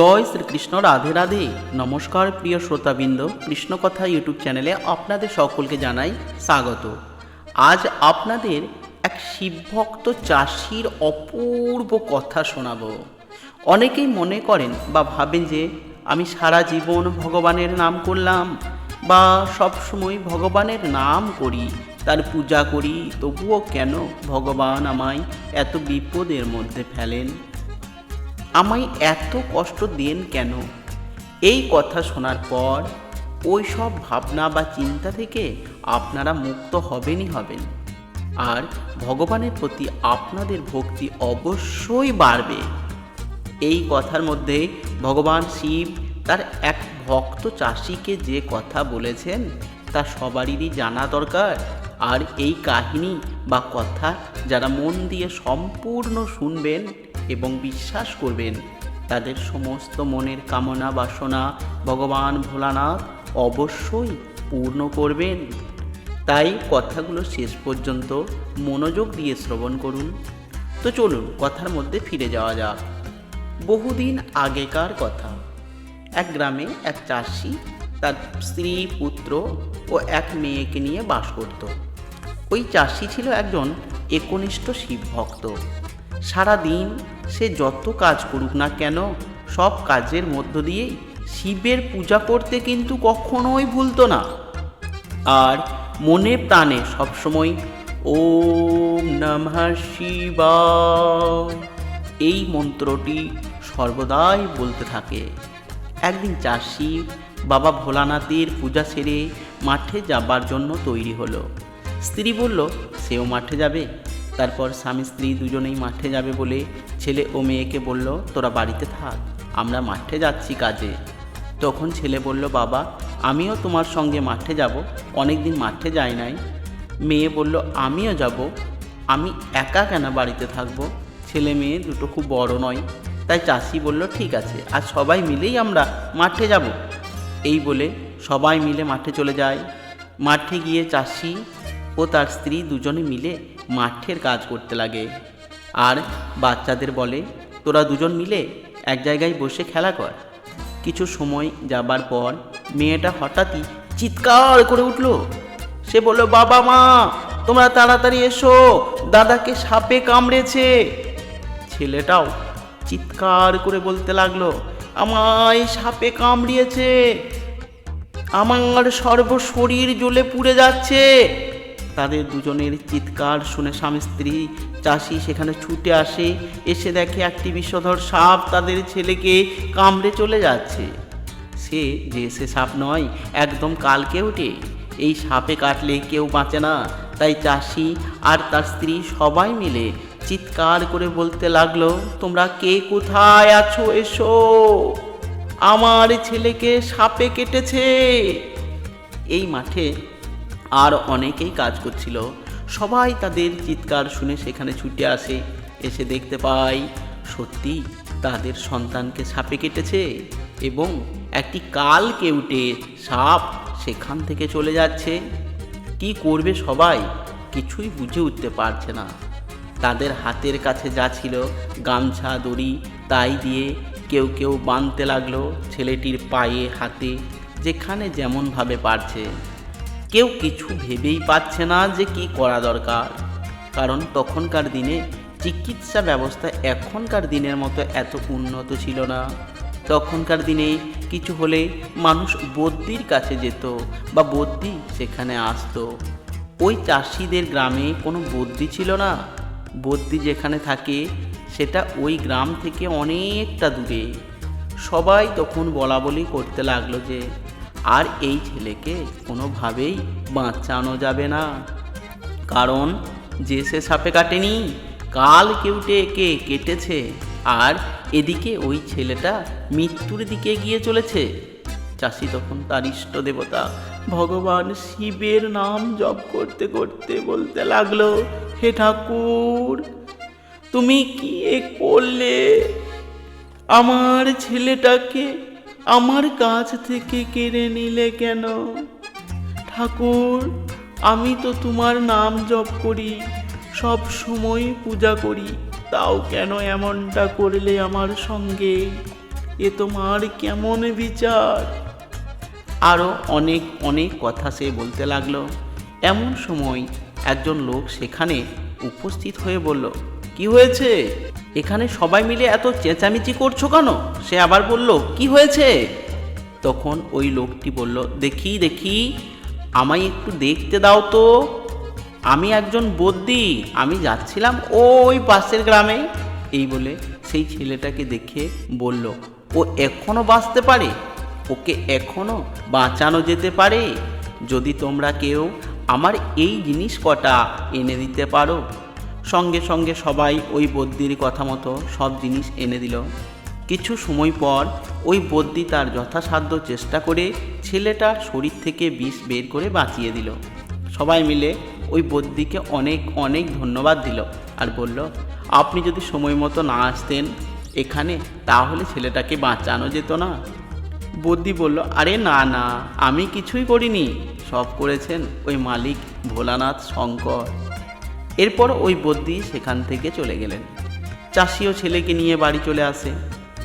জয় শ্রীকৃষ্ণ, রাধে রাধে। নমস্কার প্রিয় শ্রোতাবৃন্দ, কৃষ্ণকথা ইউটিউব চ্যানেলে আপনাদের সকলকে জানাই স্বাগত। আজ আপনাদের এক শিবভক্ত চাষির অপূর্ব কথা শোনাবো। অনেকেই মনে করেন বা ভাবেন যে, আমি সারা জীবন ভগবানের নাম করলাম বা সবসময় ভগবানের নাম করি, তার পূজা করি, তবুও কেন ভগবান আমায় এত বিপদের মধ্যে ফেলেন? আমায় এত কষ্ট দেন কেন? এই কথা শোনার পর ওই সব ভাবনা বা চিন্তা থেকে আপনারা মুক্ত হবেনই হবেন। আর ভগবানের প্রতি আপনাদের ভক্তি অবশ্যই বাড়বে। এই কথার মধ্যে ভগবান শিব তার এক ভক্ত চাষিকে যে কথা বলেছেন তা সবারই জানা দরকার। আর এই কাহিনী বা কথা যারা মন দিয়ে সম্পূর্ণ শুনবেন এবং বিশ্বাস করবেন, তাদের সমস্ত মনের কামনা বাসনা ভগবান ভোলানাথ অবশ্যই পূর্ণ করবেন। তাই কথাগুলো শেষ পর্যন্ত মনোযোগ দিয়ে শ্রবণ করুন। তো চলুন, কথার মধ্যে ফিরে যাওয়া যাক। বহুদিন আগেকার কথা। এক গ্রামে এক চাষি তার স্ত্রী, পুত্র ও এক মেয়েকে নিয়ে বাস করত। ওই চাষি ছিল একজন একনিষ্ঠ শিব ভক্ত সারাদিন সে যত কাজ করুক না কেন, সব কাজের মধ্য দিয়েই শিবের পূজা করতে কিন্তু কখনোই ভুলতো না। আর মনে প্রাণে সবসময় ওম নমঃ শিবায়। এই মন্ত্রটি সর্বদাই বলতে থাকে। একদিন চাষি বাবা ভোলানাথের পূজা সেরে মাঠে যাবার জন্য তৈরি হলো। স্ত্রী বলল, সেও মাঠে যাবে? তারপর স্বামী স্ত্রী দুজনেই মাঠে যাবে বলে ছেলে ও মেয়েকে বলল, তোরা বাড়িতে থাক, আমরা মাঠে যাচ্ছি কাজে। তখন ছেলে বলল, বাবা, আমিও তোমার সঙ্গে মাঠে যাব অনেক দিন মাঠে যাই নাই। মেয়ে বলল, আমিও যাব, আমি একা কেন বাড়িতে থাকব? ছেলে মেয়ে দুটো খুব বড় নয়। তাই চাষি বলল, ঠিক আছে, আর সবাই মিলেই আমরা মাঠে যাব। এই বলে সবাই মিলে মাঠে চলে যায়। মাঠে গিয়ে চাষি ও তার স্ত্রী দুজনে মিলে মাঠের কাজ করতে লাগে। আর বাচ্চাদের বলে, তোরা দুজন মিলে এক জায়গায় বসে খেলা কর। কিছু সময় যাবার পর মেয়েটা হঠাৎই চিৎকার করে উঠল। সে বলল, বাবা মা, তোমরা তাড়াতাড়ি এসো, দাদাকে সাপে কামড়েছে। ছেলেটাও চিৎকার করে বলতে লাগল, আমায় সাপে কামড়িয়েছে। আমার সর্ব শরীর জ্বলে পুড়ে যাচ্ছে। তাদের দুজনের চিৎকার শুনে স্বামী স্ত্রী চাষি সেখানে ছুটে আসে, এসে দেখে একটি বিষধর সাপ তাদের ছেলেকে কামড়ে চলে যাচ্ছে। সে যে সে সাপ নয়, একদম কালকে উঠে এই সাপে কাটলে কেউ বাঁচে না। তাই চাষি আর তার স্ত্রী সবাই মিলে চিৎকার করে বলতে লাগল, তোমরা কে কোথায় আছো? এসো। আমার ছেলেকে সাপে কেটেছে। এই মাঠে আর অনেকেই কাজ করছিল। সবাই তাদের চিৎকার শুনে সেখানে ছুটে আসে। এসে দেখতে পাই, সত্যি তাদের সন্তানকে সাপে কেটেছে এবং একটি কাল কেউটে সাপ সেখান থেকে চলে যাচ্ছে। কি করবে সবাই কিছুই বুঝে উঠতে পারছে না। তাদের হাতের কাছে যা ছিল, গামছা, দড়ি, তাই দিয়ে কেউ কেউ বাঁধতে লাগল ছেলেটির পায়ে, হাতে, যেখানে যেমনভাবে পারছে। কেউ কিছু ভেবেই পাচ্ছে না যে কি করা দরকার। কারণ তখনকার দিনে চিকিৎসা ব্যবস্থা এখনকার দিনের মতো এত উন্নত ছিল না। তখনকার দিনে কিছু হলে মানুষ বদ্যির কাছে যেত বা বদ্যি সেখানে আসতো। ওই চাষিদের গ্রামে কোনো বদ্যি ছিল না। বদ্যি যেখানে থাকে, সেটা ওই গ্রাম থেকে অনেকটা দূরে। সবাই তখন বলা বলি করতে লাগল যে আর এই ছেলেকে কোনোভাবেই বাঁচানো যাবে না। কারণ যে সে সাপে কাটেনি, কাল কেউটে একে কেটেছে আর এদিকে ওই ছেলেটা মৃত্যুর দিকে গিয়ে চলেছে। চাষি তখন তার ইষ্ট দেবতা ভগবান শিবের নাম জপ করতে করতে বলতে লাগল, হে ঠাকুর, তুমি কি করলে? আমার ছেলেটাকে আমার কাছ থেকে কেড়ে নিলে কেন? ঠাকুর, আমি তো তোমার নাম জপ করি, সব সময় পূজা করি, তাও কেন এমনটা করলে আমার সঙ্গে? এ তোমার কেমন বিচার? আরও অনেক অনেক কথা সে বলতে লাগল। এমন সময় একজন লোক সেখানে উপস্থিত হয়ে বলল, কি হয়েছে? এখানে সবাই মিলে এত চেঁচামেচি করছ কেন? সে আবার বলল, কি হয়েছে? তখন ওই লোকটি বলল, দেখি দেখি, আমায় একটু দেখতে দাও তো। আমি একজন বদ্যি, আমি যাচ্ছিলাম ওই পাশের গ্রামে। এই বলে সেই ছেলেটাকে দেখে বলল, ও এখনও বাঁচতে পারে? ওকে এখনও বাঁচানো যেতে পারে? যদি তোমরা কেউ আমার এই জিনিস কটা এনে দিতে পারো সঙ্গে সঙ্গে সবাই ওই বদ্যির কথা মতো সব জিনিস এনে দিল। কিছু সময় পর ওই বদ্যি তার যথাসাধ্য চেষ্টা করে ছেলেটার শরীর থেকে বিষ বের করে বাঁচিয়ে দিল। সবাই মিলে ওই বদ্যিকে অনেক অনেক ধন্যবাদ দিল আর বলল, আপনি যদি সময় মতো না আসতেন এখানে, তাহলে ছেলেটাকে বাঁচানো যেত না। বদ্যি বলল, আরে না না, আমি কিছুই করিনি। সব করেছেন ওই মালিক ভোলানাথ শঙ্কর। এরপর ওই বদ্যি সেখান থেকে চলে গেলেন। চাষিও ছেলেকে নিয়ে বাড়ি চলে আসে।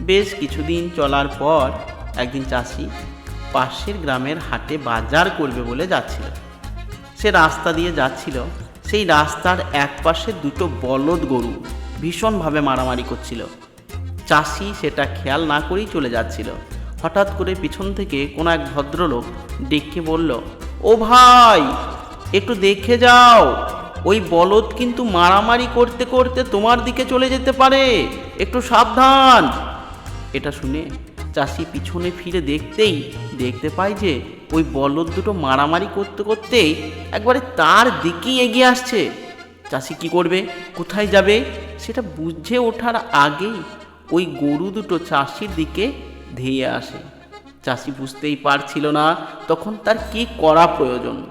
বেশ কিছুদিন চলার পর একদিন চাষি পাশের গ্রামের হাটে বাজার করবে বলে যাচ্ছিল। সে রাস্তা দিয়ে যাচ্ছিল। সেই রাস্তার এক পাশে দুটো বলদ গরু ভীষণভাবে মারামারি করছিল। চাষি সেটা খেয়াল না করেই চলে যাচ্ছিল। হঠাৎ করে পিছন থেকে কোনো এক ভদ্রলোক ডেকে বলল, ও ভাই, একটু দেখে যাও। ওই বলদ কিন্তু মারামারি করতে করতে তোমার দিকে চলে যেতে পারে। একটু সাবধান। এটা শুনে চাষি পিছনে ফিরে দেখতেই দেখতে পায় যে ওই বলদ দুটো মারামারি করতে করতেই একবারে তার দিকেই এগিয়ে আসছে। চাষি কি করবে? কোথায় যাবে? সেটা বুঝে ওঠার আগেই ওই গরু দুটো চাষির দিকে ধেয়ে আসে। চাষি বুঝতেই পারছিল না তখন তার কি করা প্রয়োজন।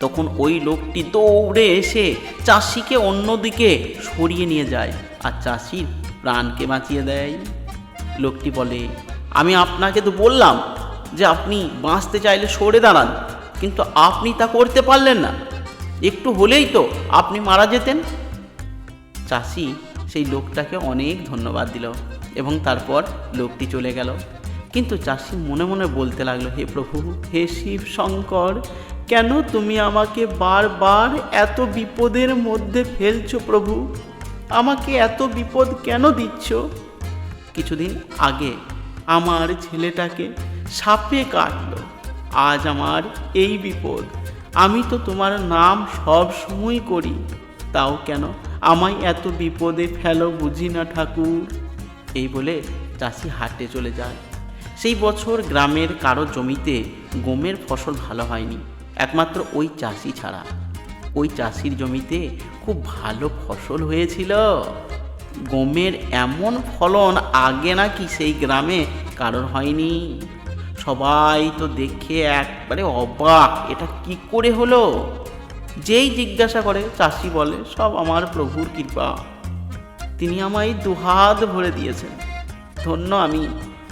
তখন ওই লোকটি দৌড়ে এসে চাষিকে অন্যদিকে সরিয়ে নিয়ে যায় আর চাষির প্রাণকে বাঁচিয়ে দেয়। লোকটি বলে, আমি আপনাকে তো বললাম যে আপনি বাঁচতে চাইলে সরে দাঁড়ান, কিন্তু আপনি তা করতে পারলেন না। একটু হলেই তো আপনি মারা যেতেন। চাষি সেই লোকটাকে অনেক ধন্যবাদ দিল এবং তারপর লোকটি চলে গেল। কিন্তু চাষি মনে মনে বলতে লাগল, হে প্রভু, হে শিব শঙ্কর কেন তুমি আমাকে বারবার এত বিপদের মধ্যে ফেলছো প্রভু? আমাকে এত বিপদ কেন দিচ্ছ? কিছুদিন আগে আমার ছেলেটাকে সাপে কাটলো। আজ আমার এই বিপদ। আমি তো তোমার নাম সব সময় করি। তাও কেন আমায় এত বিপদে ফেলো বুঝি না ঠাকুর? এই বলে চাষি হাটে চলে যায়। সেই বছর গ্রামের কারও জমিতে গমের ফসল ভালো হয়নি। একমাত্র ওই চাষি ছাড়া। ওই চাষির জমিতে খুব ভালো ফসল হয়েছিল। গমের এমন ফলন আগে নাকি সেই গ্রামে কারোর হয়নি। সবাই তো দেখে একবারে অবাক, এটা কি করে হলো? যেই জিজ্ঞাসা করে, চাষি বলে, সব আমার প্রভুর কৃপা। তিনি আমায় দুহাত ভরে দিয়েছেন। ধন্য আমি,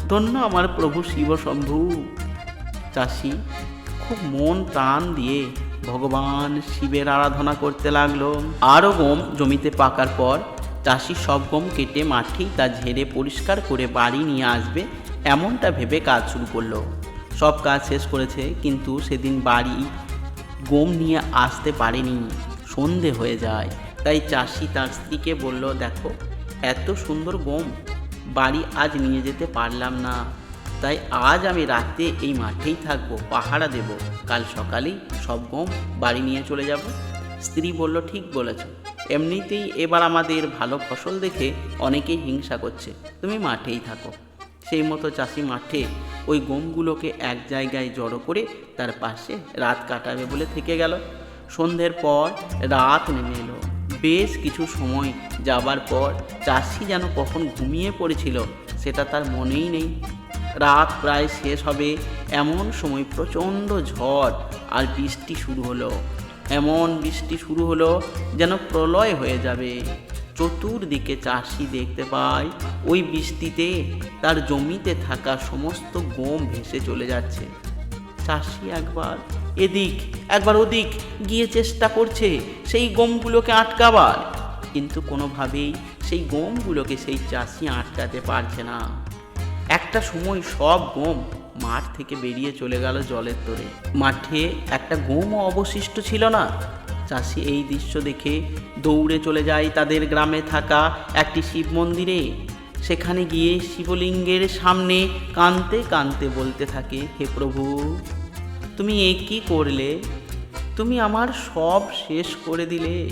ধন্য আমার প্রভু শিব শম্ভু চাষি খুব মন প্রাণ দিয়ে ভগবান শিবের আরাধনা করতে লাগল। আরও গম জমিতে পাকার পর চাষি সব গম কেটে মাঠেই তা ঝেড়ে পরিষ্কার করে বাড়ি নিয়ে আসবে এমনটা ভেবে কাজ শুরু করল। সব কাজ শেষ করেছে, কিন্তু সেদিন বাড়ি গম নিয়ে আসতে পারেনি। সন্ধে হয়ে যায়, তাই চাষি তার স্ত্রীকে বলল, দেখো, এত সুন্দর গম, বাড়ি আজ নিয়ে যেতে পারলাম না। তাই আজ আমি রাতে এই মাঠেই থাকব, পাহারা দেব। কাল সকালেই সব গম বাড়ি নিয়ে চলে যাব। স্ত্রী বলল, ঠিক বলেছ। এমনিতেই এবার আমাদের ভালো ফসল দেখে অনেকেই হিংসা করছে। তুমি মাঠেই থাকো। সেই মতো চাষি মাঠে ওই গমগুলোকে এক জায়গায় জড়ো করে তার পাশে রাত কাটাবে বলে থেকে গেল। সন্ধ্যের পর রাত নেমে এলো। বেশ কিছু সময় যাবার পর চাষি যেন কখন ঘুমিয়ে পড়েছিল, সেটা তার মনেই নেই। রাত প্রায় শেষ হবে। এমন সময় প্রচণ্ড ঝড় আর বৃষ্টি শুরু হলো। এমন বৃষ্টি শুরু হলো যেন প্রলয় হয়ে যাবে। চতুর্দিকে চাষি দেখতে পায়, ওই বৃষ্টিতে তার জমিতে থাকা সমস্ত গম ভেসে চলে যাচ্ছে। চাষি একবার এদিক, একবার ওদিক গিয়ে চেষ্টা করছে সেই গমগুলোকে আটকাবার। কিন্তু কোনোভাবেই সেই গমগুলোকে সেই চাষি আটকাতে পারছে না। একটা সময় সব গম মাঠ থেকে বেরিয়ে চলে গেল জলের তোরে। মাঠে একটা গমও অবশিষ্ট ছিল না। চাষি এই দৃশ্য দেখে দৌড়ে চলে যায় তাদের গ্রামে থাকা একটি শিব মন্দিরে। সেখানে গিয়ে শিবলিঙ্গের সামনে কানতে কানতে বলতে থাকে, হে প্রভু, তুমি এ কি করলে? তুমি আমার সব শেষ করে দিলে।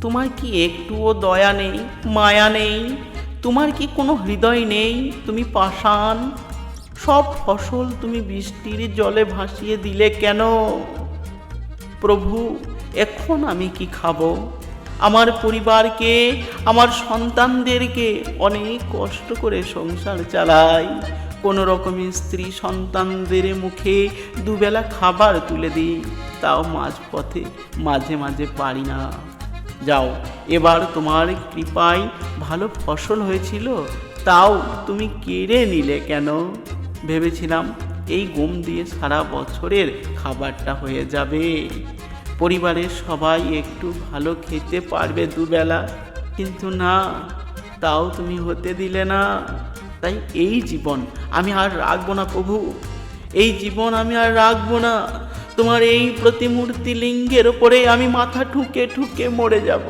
তোমার কি একটুও দয়া নেই, মায়া নেই? তোমার কি কোনো হৃদয় নেই? তুমি পাষাণ। সব ফসল তুমি বৃষ্টির জলে ভাসিয়ে দিলে কেন? প্রভু, এখন আমি কি খাব? আমার পরিবারকে, আমার সন্তানদেরকে অনেক কষ্ট করে সংসার চালাই। কোনো রকমে স্ত্রী সন্তানদের মুখে দুবেলা খাবার তুলে দিই। তাও মাঝপথে মাঝে মাঝে পারি না। যাও। এবার তোমার কৃপায় ভালো ফসল হয়েছিল, তাও তুমি কেড়ে নিলে কেন? ভেবেছিলাম এই গম দিয়ে সারা বছরের খাবারটা হয়ে যাবে। পরিবারের সবাই একটু ভালো খেতে পারবে দুবেলা, কিন্তু না, তাও তুমি হতে দিলে না। তাই এই জীবন আমি আর রাখব না প্রভু। এই জীবন আমি আর রাখব না। তোমার এই প্রতিমূর্তি লিঙ্গের ওপরে আমি মাথা ঠুকে ঠুকে মরে যাব।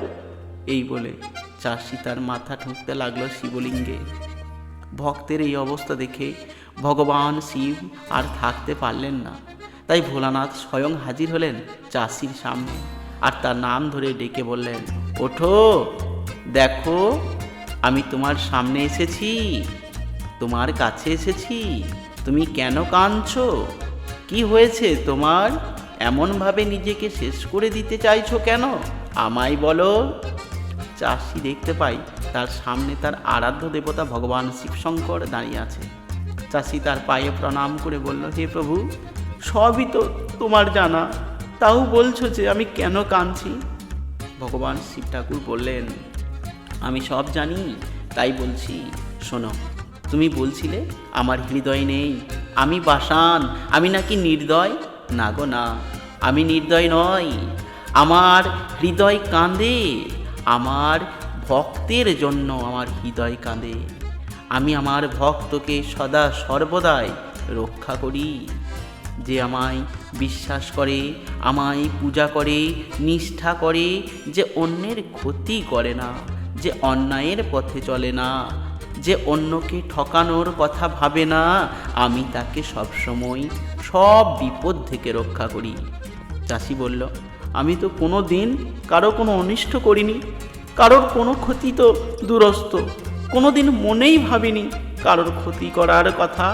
এই বলে চাষি তার মাথা ঠুকতে লাগল শিবলিঙ্গে। ভক্তের এই অবস্থা দেখে ভগবান শিব আর থাকতে পারলেন না। তাই ভোলানাথ স্বয়ং হাজির হলেন চাষির সামনে আর তার নাম ধরে ডেকে বললেন, ওঠো, দেখো, আমি তোমার সামনে এসেছি, তোমার কাছে এসেছি, তুমি কেন কাঁদছো? কি হয়েছে তোমার? এমনভাবে নিজেকে শেষ করে দিতে চাইছো কেন? আমায় বলো। চাষি দেখতে পাই, তার সামনে তার আরাধ্য দেবতা ভগবান শিবশঙ্কর দাঁড়িয়ে আছে। চাষি তার পায়ে প্রণাম করে বলল, হে প্রভু, সবই তো তোমার জানা। তাও বলছো যে আমি কেন কাঁদছি? ভগবান শিব ঠাকুর বললেন, আমি সব জানি, তাই বলছি। শোনো, তুমি বলছিলে, আমার হৃদয় নেই। আমি বাসান, আমি নাকি নির্দয়? না গো না, আমি নির্দয় নয় আমার হৃদয় কাঁদে, আমার ভক্তের জন্য আমার হৃদয় কাঁদে। আমি আমার ভক্তকে সদা সর্বদাই রক্ষা করি। যে আমায় বিশ্বাস করে, আমায় পূজা করে, নিষ্ঠা করে, যে অন্যের ক্ষতি করে না, যে অন্যায়ের পথে চলে না যে অন্যকে ঠকানোর কথা ভাবে না, আমি তাকে সবসময় সব বিপদ থেকে রক্ষা করি। চাষি বলল, আমি তো কোনো দিন কারও কোনো অনিষ্ট করিনি, কারোর কোনো ক্ষতি তো দূরস্থ কোনো দিন মনেই ভাবিনি কারোর ক্ষতি করার কথা।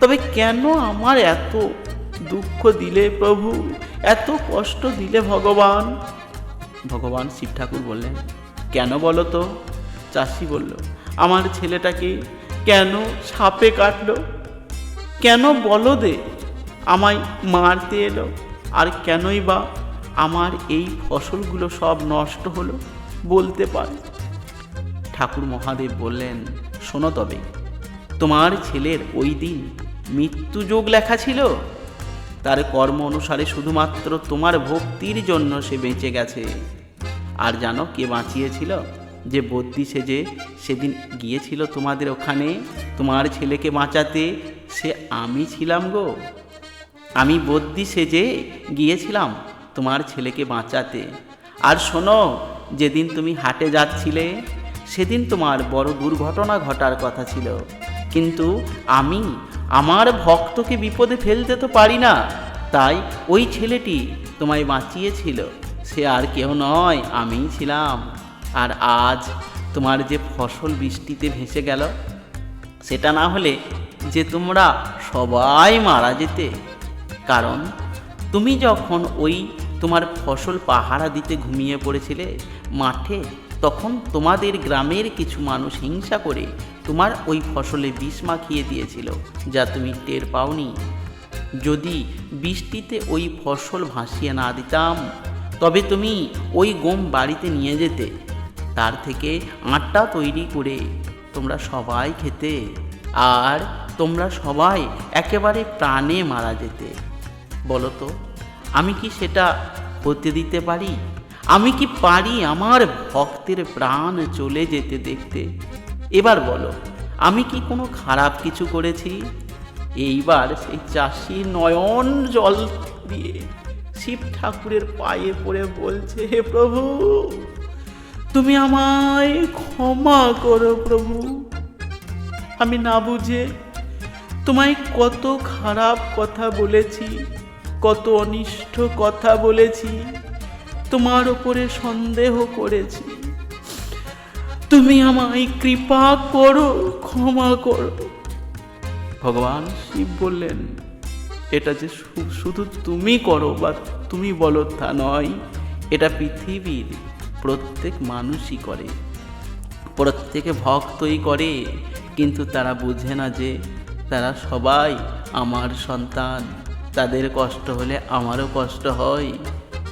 তবে কেন আমার এত দুঃখ দিলে প্রভু, এত কষ্ট দিলে ভগবান? ভগবান শিব ঠাকুর বললেন, কেন বলো তো? চাষি বলল আমার ছেলেটাকে কেন সাপে কাটলো? কেন বলো দে আমায় মারতে এলো? আর কেনই বা আমার এই ফসলগুলো সব নষ্ট হলো? বলতে পারে। ঠাকুর মহাদেব বললেন, শোনো তবে, তোমার ছেলের ওই দিন মৃত্যুযোগ লেখা ছিল। তার কর্ম অনুসারে শুধুমাত্র তোমার ভক্তির জন্য সে বেঁচে গেছে। আর জানো কে বাঁচিয়েছিল? যে বদ্যি সেজে সেদিন গিয়েছিল তোমাদের ওখানে, তোমার ছেলেকে বাঁচাতে, সে আমি ছিলাম গো। আমি বদ্যি সেজে গিয়েছিলাম তোমার ছেলেকে বাঁচাতে। আর শোনো, যেদিন তুমি হাটে যাচ্ছিলে, সেদিন তোমার বড় দুর্ঘটনা ঘটার কথা ছিল। কিন্তু আমি আমার ভক্তকে বিপদে ফেলতে তো পারি না, তাই ওই ছেলেটি তোমায় বাঁচিয়েছিল। সে আর কেউ নয়, আমিই ছিলাম। আর আজ তোমার যে ফসল বৃষ্টিতে ভেসে গেল, সেটা না হলে যে তোমরা সবাই মারা যেতে। কারণ তুমি যখন ওই তোমার ফসল পাহারা দিতে ঘুমিয়ে পড়েছিলে মাঠে, তখন তোমাদের গ্রামের কিছু মানুষ হিংসা করে তোমার ওই ফসলে বিষ মাখিয়ে দিয়েছিল, যা তুমি টের পাওনি। যদি বৃষ্টিতে ওই ফসল ভাসিয়ে না দিতাম, তবে তুমি ওই গম বাড়িতে নিয়ে যেতে। তার থেকে আটা তৈরি করে তোমরা সবাই খেতে। আর তোমরা সবাই একেবারে প্রাণে মারা যেতে। বলো তো, আমি কি সেটা হতে দিতে পারি? আমি কি পারি আমার ভক্তের প্রাণ চলে যেতে দেখতে? এবার বলো, আমি কি কোনো খারাপ কিছু করেছি? এইবার সেই চাষি নয়ন জল দিয়ে শিব ঠাকুরের পায়ে পড়ে বলছে, হে প্রভু তুমি আমায় ক্ষমা করো প্রভু। আমি না বুঝে তোমায় কত খারাপ কথা বলেছি, কত অনিষ্ট কথা বলেছি, তোমার ওপরে সন্দেহ করেছি। তুমি আমায় কৃপা করো, ক্ষমা করো। ভগবান শিব বললেন, এটা যে শুধু তুমি করো বা তুমি বলো তা নয়, এটা পৃথিবীর প্রত্যেক মানুষই করে। প্রত্যেকে ভক্তই করে, কিন্তু তারা বুঝে না যে তারা সবাই আমার সন্তান। তাদের কষ্ট হলে আমারও কষ্ট হয়।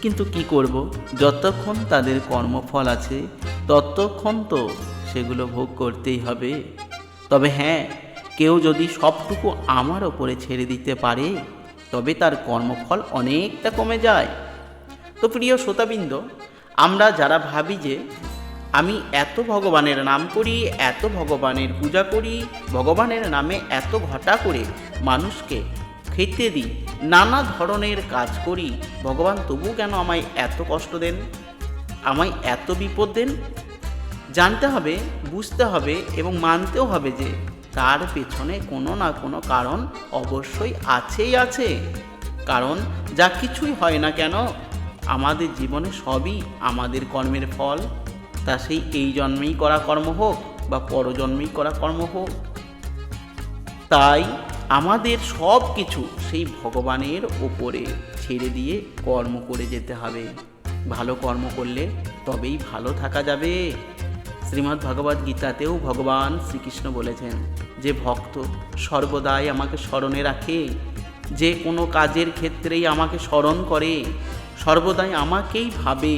কিন্তু কি করব? যতক্ষণ তাদের কর্মফল আছে, ততক্ষণ তো সেগুলো ভোগ করতেই হবে। তবে হ্যাঁ কেউ যদি সবটুকু আমার ওপরে ছেড়ে দিতে পারে, তবে তার কর্মফল অনেকটা কমে যায়। তো প্রিয় শ্রোতাবৃন্দ আমরা যারা ভাবি যে আমি এত ভগবানের নাম করি, এত ভগবানের পূজা করি, ভগবানের নামে এত ঘটা করে মানুষকে খেতে দিই, নানা ধরনের কাজ করি, ভগবান তবু কেন আমায় এত কষ্ট দেন? আমায় এত বিপদ দেন? জানতে হবে, বুঝতে হবে এবং মানতেও হবে যে তার পেছনে কোনো না কোনো কারণ অবশ্যই আছেই আছে। কারণ যা কিছুই হয় না কেন আমাদের জীবনে সবই আমাদের কর্মের ফল। তা সেই এই জন্মেই করা কর্ম হোক বা পরজন্মেই করা কর্ম হোক। তাই আমাদের সব কিছু সেই ভগবানের ওপরে ছেড়ে দিয়ে কর্ম করে যেতে হবে। ভালো কর্ম করলে তবেই ভালো থাকা যাবে। শ্রীমদ্ ভগবদ গীতাতেও ভগবান শ্রীকৃষ্ণ বলেছেন, যে ভক্ত সর্বদাই আমাকে স্মরণে রাখে, যে কোনো কাজের ক্ষেত্রেই আমাকে স্মরণ করে সর্বদাই আমাকেই ভাবে,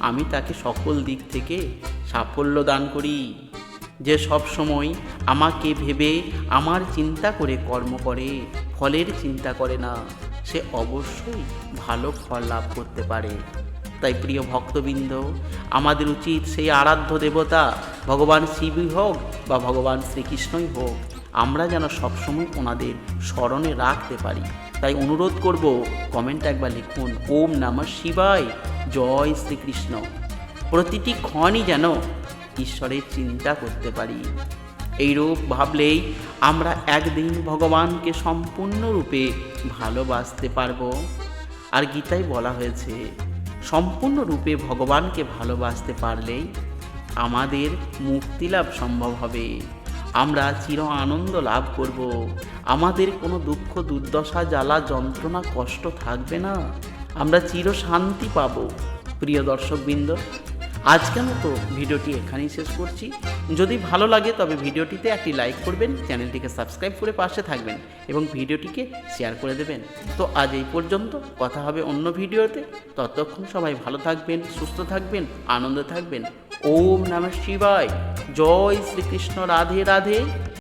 আমি তাকে সকল দিক থেকে সাফল্য দান করি। যে সব সময় আমাকে ভেবে আমার চিন্তা করে কর্ম করে, ফলের চিন্তা করে না, সে অবশ্যই ভালো ফল লাভ করতে পারে। তাই প্রিয় ভক্তবৃন্দ, আমাদের উচিত সেই আরাধ্য দেবতা, ভগবান শিবই হোক বা ভগবান শ্রীকৃষ্ণই হোক, আমরা যেন সবসময় ওনাদের স্মরণে রাখতে পারি। তাই অনুরোধ করব কমেন্ট একবার লিখুন, ওম নমঃ শিবায়, জয় শ্রীকৃষ্ণ। প্রতিটি ক্ষণই যেন ঈশ্বরের চিন্তা করতে পারি। এইরূপ ভাবলেই আমরা একদিন ভগবানকে সম্পূর্ণরূপে ভালোবাসতে পারব। আর গীতায় বলা হয়েছে, সম্পূর্ণরূপে ভগবানকে ভালোবাসতে পারলেই আমাদের মুক্তি লাভ সম্ভব হবে। আমরা চির আনন্দ লাভ করব। আমাদের কোনো দুঃখ, দুর্দশা, জ্বালা, যন্ত্রণা, কষ্ট থাকবে না। আমরা চির শান্তি পাব। প্রিয় দর্শকবৃন্দ আজকের মতো ভিডিওটি এখানেই শেষ করছি। যদি ভালো লাগে তবে ভিডিওটিতে একটি লাইক করবেন, চ্যানেলটিকে সাবস্ক্রাইব করে পাশে থাকবেন এবং ভিডিওটিকে শেয়ার করে দেবেন। তো আজ এই পর্যন্ত, কথা হবে অন্য ভিডিওতে। ততক্ষণ সবাই ভালো থাকবেন, সুস্থ থাকবেন, আনন্দে থাকবেন। ওম নমঃ শিবায়। জয় শ্রীকৃষ্ণ রাধে রাধে।